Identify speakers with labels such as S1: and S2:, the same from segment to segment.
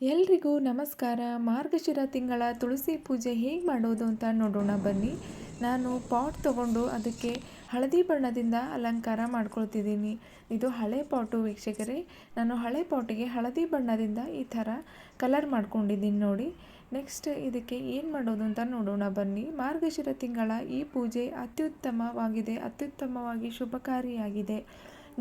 S1: ಎಲ್ರಿಗೂ ನಮಸ್ಕಾರ. ಮಾರ್ಗಶಿರ ತಿಂಗಳ ತುಳಸಿ ಪೂಜೆ ಹೇಗೆ ಮಾಡೋದು ಅಂತ ನೋಡೋಣ ಬನ್ನಿ. ನಾನು ಪಾಟ್ ತಗೊಂಡು ಅದಕ್ಕೆ ಹಳದಿ ಬಣ್ಣದಿಂದ ಅಲಂಕಾರ ಮಾಡ್ಕೊಳ್ತಿದ್ದೀನಿ. ಇದು ಹಳೆ ಪಾಟು ವೀಕ್ಷಕರೇ. ನಾನು ಹಳೆ ಪಾಟಿಗೆ ಹಳದಿ ಬಣ್ಣದಿಂದ ಈ ಥರ ಕಲರ್ ಮಾಡ್ಕೊಂಡಿದ್ದೀನಿ ನೋಡಿ. ನೆಕ್ಸ್ಟ್ ಇದಕ್ಕೆ ಏನು ಮಾಡೋದು ಅಂತ ನೋಡೋಣ ಬನ್ನಿ. ಮಾರ್ಗಶಿರ ತಿಂಗಳ ಈ ಪೂಜೆ ಅತ್ಯುತ್ತಮವಾಗಿದೆ. ಅತ್ಯುತ್ತಮವಾಗಿ ಶುಭಕಾರಿಯಾಗಿದೆ.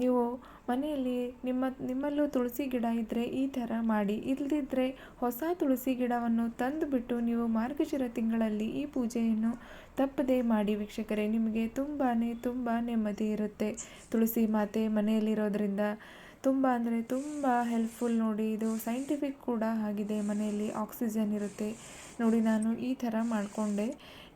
S1: ನೀವು ಮನೆಯಲ್ಲಿ ನಿಮ್ಮ, ನಿಮ್ಮಲ್ಲೂ ತುಳಸಿ ಗಿಡ ಇದ್ದರೆ ಈ ಥರ ಮಾಡಿ. ಇಲ್ಲದಿದ್ದರೆ ಹೊಸ ತುಳಸಿ ಗಿಡವನ್ನು ತಂದುಬಿಟ್ಟು ನೀವು ಮಾರ್ಗಶಿರ ತಿಂಗಳಲ್ಲಿ ಈ ಪೂಜೆಯನ್ನು ತಪ್ಪದೇ ಮಾಡಿ ವೀಕ್ಷಕರೇ. ನಿಮಗೆ ತುಂಬಾ ತುಂಬ ನೆಮ್ಮದಿ ಇರುತ್ತೆ. ತುಳಸಿ ಮಾತೆ ಮನೆಯಲ್ಲಿರೋದ್ರಿಂದ ತುಂಬ ಅಂದರೆ ತುಂಬ ಹೆಲ್ಪ್ಫುಲ್ ನೋಡಿ, ಇದು ಸೈಂಟಿಫಿಕ್ ಕೂಡ ಆಗಿದೆ ಮನೆಯಲ್ಲಿ ಆಕ್ಸಿಜನ್ ಇರುತ್ತೆ. ನೋಡಿ, ನಾನು ಈ ಥರ ಮಾಡಿಕೊಂಡೆ.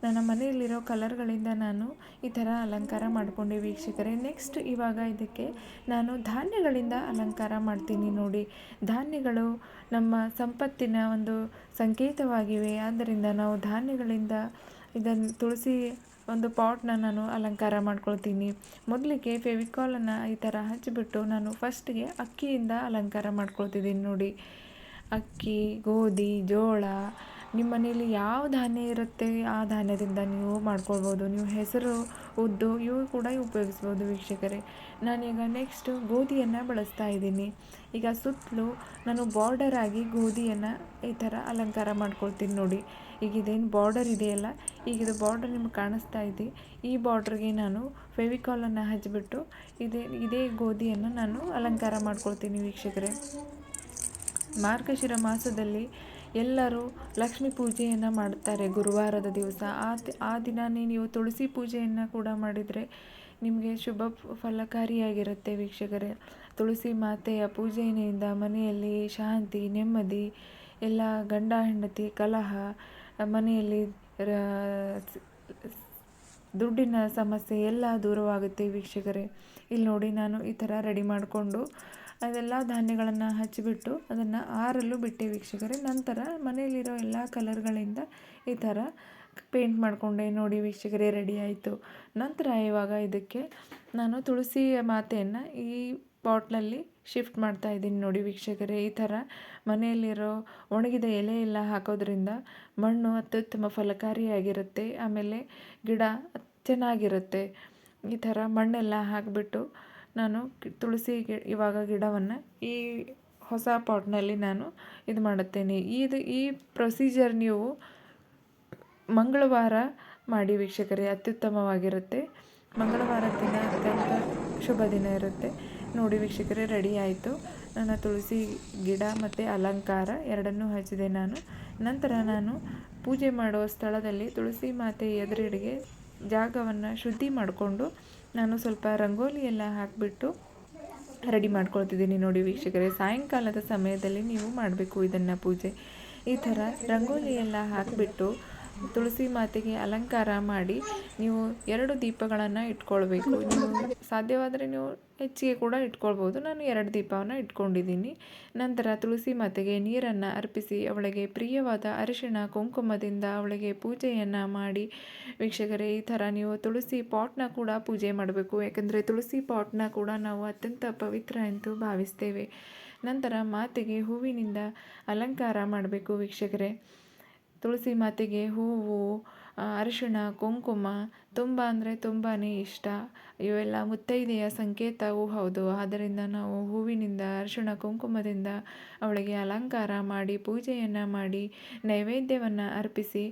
S1: ನನ್ನ ಮನೆಯಲ್ಲಿರೋ ಕಲರ್ಗಳಿಂದ ನಾನು ಈ ಥರ ಅಲಂಕಾರ ಮಾಡಿಕೊಂಡೆ ವೀಕ್ಷಕರೆ. ನೆಕ್ಸ್ಟ್ ಇವಾಗ ಇದಕ್ಕೆ ನಾನು ಧಾನ್ಯಗಳಿಂದ ಅಲಂಕಾರ ಮಾಡ್ತೀನಿ ನೋಡಿ. ಧಾನ್ಯಗಳು ನಮ್ಮ ಸಂಪತ್ತಿನ ಒಂದು ಸಂಕೇತವಾಗಿವೆ. ಆದ್ದರಿಂದ ನಾವು ಧಾನ್ಯಗಳಿಂದ ಇದನ್ನು ತುಳಸಿ ಒಂದು ಪಾಟ್ನ ನಾನು ಅಲಂಕಾರ ಮಾಡ್ಕೊಳ್ತೀನಿ. ಮೊದಲಿಗೆ ಫೆವಿಕಾಲನ್ನು ಈ ಥರ ಹಚ್ಚಿಬಿಟ್ಟು ನಾನು ಫಸ್ಟಿಗೆ ಅಕ್ಕಿಯಿಂದ ಅಲಂಕಾರ ಮಾಡ್ಕೊಳ್ತಿದ್ದೀನಿ ನೋಡಿ. ಅಕ್ಕಿ, ಗೋಧಿ, ಜೋಳ ನಿಮ್ಮ ಮನೆಯಲ್ಲಿ ಯಾವ ಧಾನ್ಯ ಇರುತ್ತೆ, ಆ ಧಾನ್ಯದಿಂದ ನೀವು ಮಾಡ್ಕೊಳ್ಬೋದು. ನೀವು ಹೆಸರು, ಉದ್ದು ಇವು ಕೂಡ ಉಪಯೋಗಿಸ್ಬೋದು ವೀಕ್ಷಕರೇ. ನಾನೀಗ ನೆಕ್ಸ್ಟ್ ಗೋಧಿಯನ್ನು ಬಳಸ್ತಾ ಇದ್ದೀನಿ. ಈಗ ಸುತ್ತಲೂ ನಾನು ಬಾರ್ಡರ್ ಆಗಿ ಗೋಧಿಯನ್ನು ಈ ಥರ ಅಲಂಕಾರ ಮಾಡ್ಕೊಳ್ತೀನಿ ನೋಡಿ. ಈಗ ಇದೇನು ಬಾರ್ಡರ್ ಇದೆಯಲ್ಲ, ಈಗ ಇದು ಬಾರ್ಡರ್ ನಿಮ್ಗೆ ಕಾಣಿಸ್ತಾ ಇದೆ. ಈ ಬಾರ್ಡ್ರಿಗೆ ನಾನು ಫೆವಿಕಾಲನ್ನು ಹಚ್ಚಿಬಿಟ್ಟು ಇದೇ ಇದೇ ಗೋಧಿಯನ್ನು ನಾನು ಅಲಂಕಾರ ಮಾಡ್ಕೊಳ್ತೀನಿ ವೀಕ್ಷಕರೇ. ಮಾರ್ಗಶಿರ ಮಾಸದಲ್ಲಿ ಎಲ್ಲರೂ ಲಕ್ಷ್ಮಿ ಪೂಜೆಯನ್ನು ಮಾಡುತ್ತಾರೆ ಗುರುವಾರದ ದಿವಸ. ಆ ಆ ದಿನವೇ ನೀವು ತುಳಸಿ ಪೂಜೆಯನ್ನು ಕೂಡ ಮಾಡಿದರೆ ನಿಮಗೆ ಶುಭ ಫಲಕಾರಿಯಾಗಿರುತ್ತೆ ವೀಕ್ಷಕರೇ. ತುಳಸಿ ಮಾತೆಯ ಪೂಜೆಯಿಂದ ಮನೆಯಲ್ಲಿ ಶಾಂತಿ, ನೆಮ್ಮದಿ, ಎಲ್ಲ ಗಂಡ ಹೆಂಡತಿ, ಕಲಹ, ಮನೆಯಲ್ಲಿ ದುಡ್ಡಿನ ಸಮಸ್ಯೆ ಎಲ್ಲ ದೂರವಾಗುತ್ತೆ ವೀಕ್ಷಕರೇ. ಇಲ್ಲಿ ನೋಡಿ ನಾನು ಈ ಥರ ರೆಡಿ ಮಾಡಿಕೊಂಡು ಅದೆಲ್ಲ ಧಾನ್ಯಗಳನ್ನು ಹಚ್ಚಿಬಿಟ್ಟು ಅದನ್ನು ಆರಲು ಬಿಟ್ಟೆ ವೀಕ್ಷಕರೇ. ನಂತರ ಮನೆಯಲ್ಲಿರೋ ಎಲ್ಲ ಕಲರ್ಗಳಿಂದ ಈ ಥರ ಪೇಂಟ್ ಮಾಡಿಕೊಂಡೆ. ನೋಡಿ ವೀಕ್ಷಕರೇ, ರೆಡಿ ಆಯಿತು. ನಂತರ ಇವಾಗ ಇದಕ್ಕೆ ನಾನು ತುಳಸಿ ಮಾತೆಯನ್ನು ಈ ಪಾಟ್ನಲ್ಲಿ ಶಿಫ್ಟ್ ಮಾಡ್ತಾ ಇದ್ದೀನಿ. ನೋಡಿ ವೀಕ್ಷಕರೇ, ಈ ಥರ ಮನೆಯಲ್ಲಿರೋ ಒಣಗಿದ ಎಲೆ ಎಲ್ಲ ಹಾಕೋದ್ರಿಂದ ಮಣ್ಣು ಅತ್ಯುತ್ತಮ ಫಲಕಾರಿಯಾಗಿರುತ್ತೆ. ಆಮೇಲೆ ಗಿಡ ಚೆನ್ನಾಗಿರುತ್ತೆ. ಈ ಥರ ಮಣ್ಣೆಲ್ಲ ಹಾಕಿಬಿಟ್ಟು ನಾನು ತುಳಸಿ ಗಿ, ಇವಾಗ ಗಿಡವನ್ನು ಈ ಹೊಸ ಪಾಟ್ನಲ್ಲಿ ನಾನು ಇದು ಮಾಡುತ್ತೇನೆ. ಇದು ಈ ಪ್ರೊಸೀಜರ್ ನೀವು ಮಂಗಳವಾರ ಮಾಡಿ ವೀಕ್ಷಕರೇ, ಅತ್ಯುತ್ತಮವಾಗಿರುತ್ತೆ. ಮಂಗಳವಾರ ದಿನ ಅತ್ಯಂತ ಶುಭ ದಿನ ಇರುತ್ತೆ. ನೋಡಿ ವೀಕ್ಷಕರೇ, ರೆಡಿ ಆಯಿತು. ನನ್ನ ತುಳಸಿ ಗಿಡ ಮತ್ತು ಅಲಂಕಾರ ಎರಡನ್ನೂ ಹಚ್ಚಿದೆ ನಾನು. ನಂತರ ನಾನು ಪೂಜೆ ಮಾಡುವ ಸ್ಥಳದಲ್ಲಿ ತುಳಸಿ ಮಾತೆ ಎದುರುಗಡೆಗೆ ಜಾಗವನ್ನು ಶುದ್ಧಿ ಮಾಡಿಕೊಂಡು ನಾನು ಸ್ವಲ್ಪ ರಂಗೋಲಿ ಎಲ್ಲ ಹಾಕಿಬಿಟ್ಟು ರೆಡಿ ಮಾಡ್ಕೊಳ್ತಿದ್ದೀನಿ ನೋಡಿ ವೀಕ್ಷಕರೇ. ಸಾಯಂಕಾಲದ ಸಮಯದಲ್ಲಿ ನೀವು ಮಾಡಬೇಕು ಇದನ್ನು ಪೂಜೆ. ಈ ಥರ ರಂಗೋಲಿ ಎಲ್ಲ ಹಾಕಿಬಿಟ್ಟು ತುಳಸಿ ಮಾತೆಗೆ ಅಲಂಕಾರ ಮಾಡಿ ನೀವು ಎರಡು ದೀಪಗಳನ್ನು ಇಟ್ಕೊಳ್ಬೇಕು. ನೀವು ಸಾಧ್ಯವಾದರೆ ನೀವು ಹೆಚ್ಚಿಗೆ ಕೂಡ ಇಟ್ಕೊಳ್ಬೋದು. ನಾನು ಎರಡು ದೀಪವನ್ನು ಇಟ್ಕೊಂಡಿದ್ದೀನಿ. ನಂತರ ತುಳಸಿ ಮಾತೆಗೆ ನೀರನ್ನು ಅರ್ಪಿಸಿ ಅವಳಿಗೆ ಪ್ರಿಯವಾದ ಅರಿಶಿಣ ಕುಂಕುಮದಿಂದ ಅವಳಿಗೆ ಪೂಜೆಯನ್ನು ಮಾಡಿ. ವೀಕ್ಷಕರೇ, ಈ ಥರ ನೀವು ತುಳಸಿ ಪಾಟ್ನ ಕೂಡ ಪೂಜೆ ಮಾಡಬೇಕು. ಯಾಕಂದರೆ ತುಳಸಿ ಪಾಟ್ನ ಕೂಡ ನಾವು ಅತ್ಯಂತ ಪವಿತ್ರ ಎಂದು ಭಾವಿಸ್ತೇವೆ. ನಂತರ ಮಾತೆಗೆ ಹೂವಿನಿಂದ ಅಲಂಕಾರ ಮಾಡಬೇಕು ವೀಕ್ಷಕರೇ. ತುಳಸಿ ಮಾತೆಗೆ ಹೂವು ಅರಿಶಿಣ ಕುಂಕುಮ ತುಂಬ ಅಂದರೆ ತುಂಬಾ ಇಷ್ಟ. ಇವೆಲ್ಲ ಮುತ್ತೈದೆಯ ಸಂಕೇತವೂ ಹೌದು. ಆದ್ದರಿಂದ ನಾವು ಹೂವಿನಿಂದ, ಅರಿಶಿಣ ಕುಂಕುಮದಿಂದ ಅವಳಿಗೆ ಅಲಂಕಾರ ಮಾಡಿ, ಪೂಜೆಯನ್ನು ಮಾಡಿ, ನೈವೇದ್ಯವನ್ನು ಅರ್ಪಿಸಿ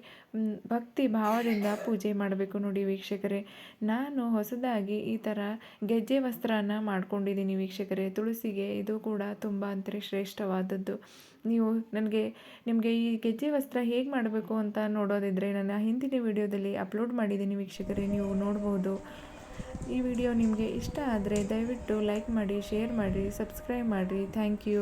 S1: ಭಕ್ತಿ ಭಾವದಿಂದ ಪೂಜೆ ಮಾಡಬೇಕು ನೋಡಿ ವೀಕ್ಷಕರೇ. ನಾನು ಹೊಸದಾಗಿ ಈ ಥರ ಗೆಜ್ಜೆ ವಸ್ತ್ರನ ಮಾಡ್ಕೊಂಡಿದ್ದೀನಿ ವೀಕ್ಷಕರೇ. ತುಳಸಿಗೆ ಇದು ಕೂಡ ತುಂಬ ಅಂದರೆ ಶ್ರೇಷ್ಠವಾದದ್ದು. ನೀವು ನನಗೆ, ನಿಮಗೆ ಈ ಗೆಜ್ಜೆ ವಸ್ತ್ರ ಹೇಗೆ ಮಾಡಬೇಕು ಅಂತ ನೋಡೋದಿದ್ದರೆ ನನ್ನ ಹಿಂದಿನ ವಿಡಿಯೋದಲ್ಲಿ ಅಪ್ಲೋಡ್ ಮಾಡಿದ್ದೀನಿ ವೀಕ್ಷಕರೇ. ನೀವು ನೋಡ್ಬೋದು. ಈ ವಿಡಿಯೋ ನಿಮಗೆ ಇಷ್ಟ ಆದರೆ ದಯವಿಟ್ಟು ಲೈಕ್ ಮಾಡಿ ಶೇರ್ ಮಾಡಿ ಸಬ್ಸ್ಕ್ರೈಬ್ ಮಾಡಿ. Thank you